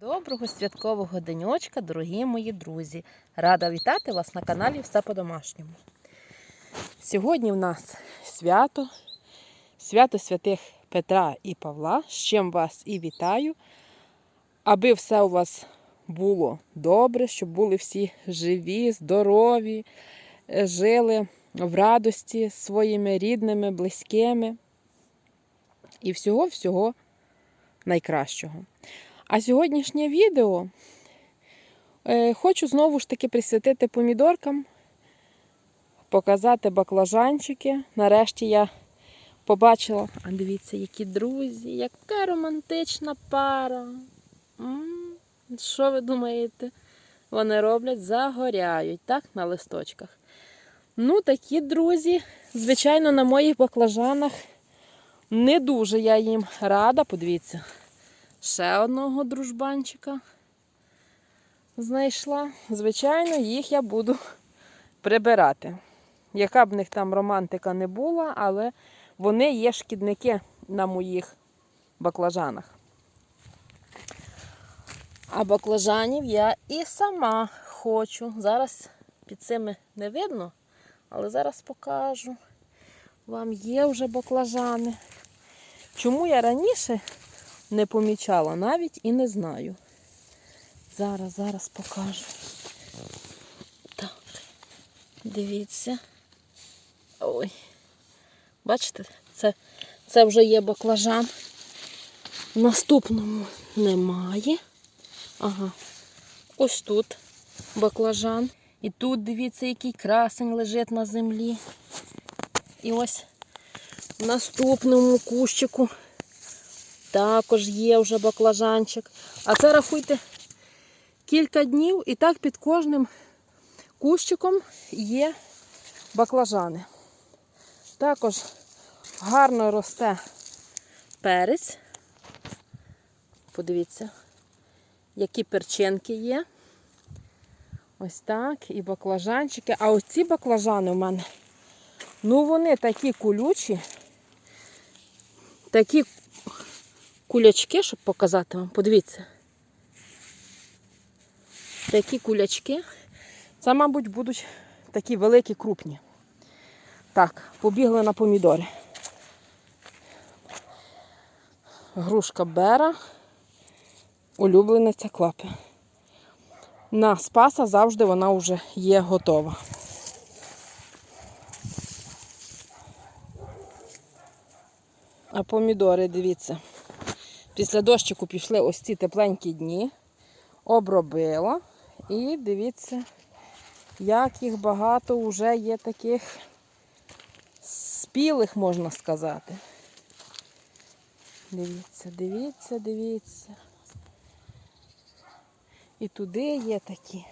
Доброго святкового денечка, дорогі мої друзі! Рада вітати вас на каналі Все по-домашньому. Сьогодні в нас свято, свято святих Петра і Павла, з чим вас і вітаю, аби все у вас було добре, щоб були всі живі, здорові, е, жили в радості своїми рідними, близькими і всього-всього найкращого. А сьогоднішнє відео е, хочу знову ж таки присвятити помідоркам, показати баклажанчики. Нарешті я побачила, а дивіться, які друзі, яка романтична пара. Що ви думаєте? Вони роблять, загоряють, так, на листочках. Ну, такі друзі, звичайно, на моїх баклажанах не дуже я їм рада. Подивіться ще одного дружбанчика знайшла. Звичайно, їх я буду прибирати. Яка б в них там романтика не була, але вони є шкідники на моїх баклажанах. А баклажанів я і сама хочу. Зараз під цими не видно, але зараз покажу. Вам є вже баклажани. Чому я раніше не помічала навіть і не знаю. Зараз, зараз покажу. Так, дивіться. Ой. Бачите, це, це вже є баклажан. Наступному немає. Ага. Ось тут баклажан. І тут дивіться, який красень лежить на землі. І ось в наступному кущику також є вже баклажанчик. А це рахуйте кілька днів і так під кожним кущиком є баклажани. Також гарно росте перець. Подивіться, які перчинки є. Ось так, і баклажанчики. А ось ці баклажани в мене, ну вони такі колючі, такі кулячки, щоб показати вам. Подивіться. Такі кулячки. Це, мабуть, будуть такі великі, крупні. Так, побігли на помідори. Грушка бера, улюблениця клапи. На спаса завжди вона вже є готова. А помідори, дивіться. Після дощику пішли ось ці тепленькі дні, обробила. І дивіться, як їх багато вже є таких спілих, можна сказати. Дивіться, дивіться, дивіться. І туди є такі.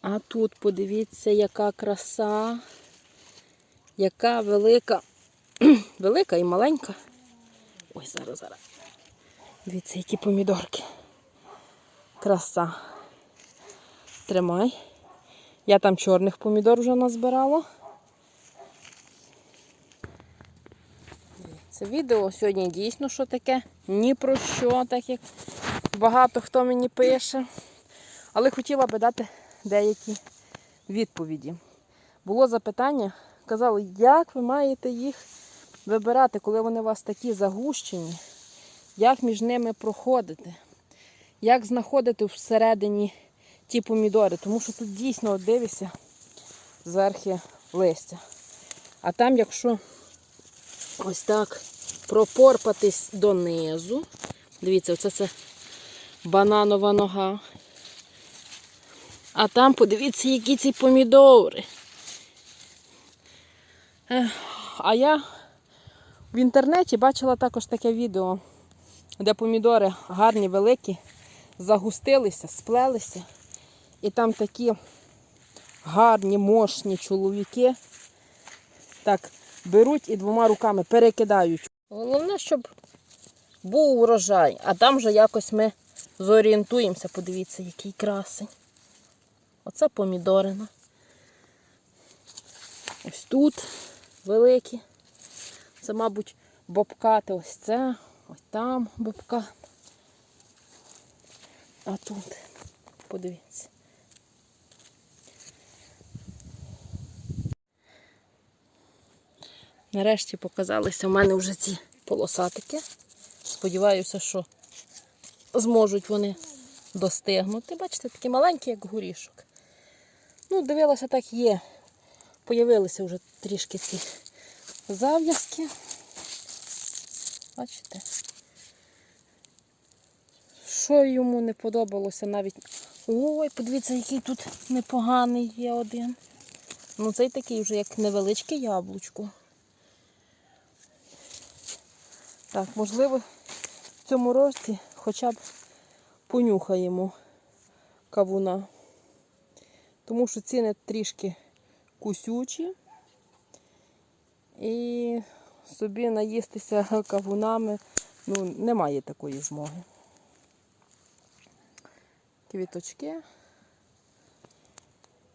А тут подивіться, яка краса, яка велика велика і маленька. Ой, зараз, зараз. Дивіться, які помідорки. Краса. Тримай. Я там чорних помідор вже назбирала. Це відео сьогодні дійсно що таке, ні про що, так як багато хто мені пише. Але хотіла би дати деякі відповіді. Було запитання, казали, як ви маєте їх вибирати, коли вони у вас такі загущені, як між ними проходити, як знаходити всередині ті помідори, тому що тут дійсно от дивишся зверхи листя. А там, якщо ось так пропорпатись донизу, дивіться, оце це бананова нога. А там подивіться, які ці помідори. А я в інтернеті бачила також таке відео, де помідори гарні, великі, загустилися, сплелися. І там такі гарні, мощні чоловіки так беруть і двома руками перекидають. Головне, щоб був урожай, а там вже якось ми зорієнтуємося. Подивіться, який красень. Оце помідорина. Ось тут великі. Це, мабуть, бобкати ось це, Ось там бабка. А тут, подивіться. Нарешті показалися в мене вже ці полосатики. Сподіваюся, що зможуть вони достигнути. Бачите, такі маленькі, як горішок. Ну, дивилася, так є. Появилися вже трішки ці зав'язки. Бачите? Що йому не подобалося навіть. Ой, подивіться, який тут непоганий є один. Ну, цей такий вже як невеличке яблучко. Так, можливо, в цьому році хоча б понюхаємо кавуна. Тому що ціни трішки кусючі. І собі наїстися кавунами ну, немає такої змоги. Квіточки,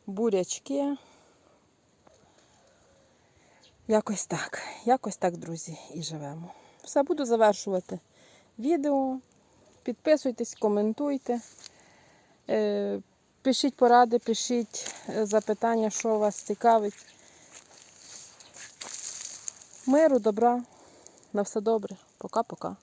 бурячки. Якось так. Якось так, друзі, і живемо. Все, буду завершувати відео. Підписуйтесь, коментуйте. Е, Пишіть поради, пишіть е, запитання, що вас цікавить. Миру, добра. На все добре. Пока-пока.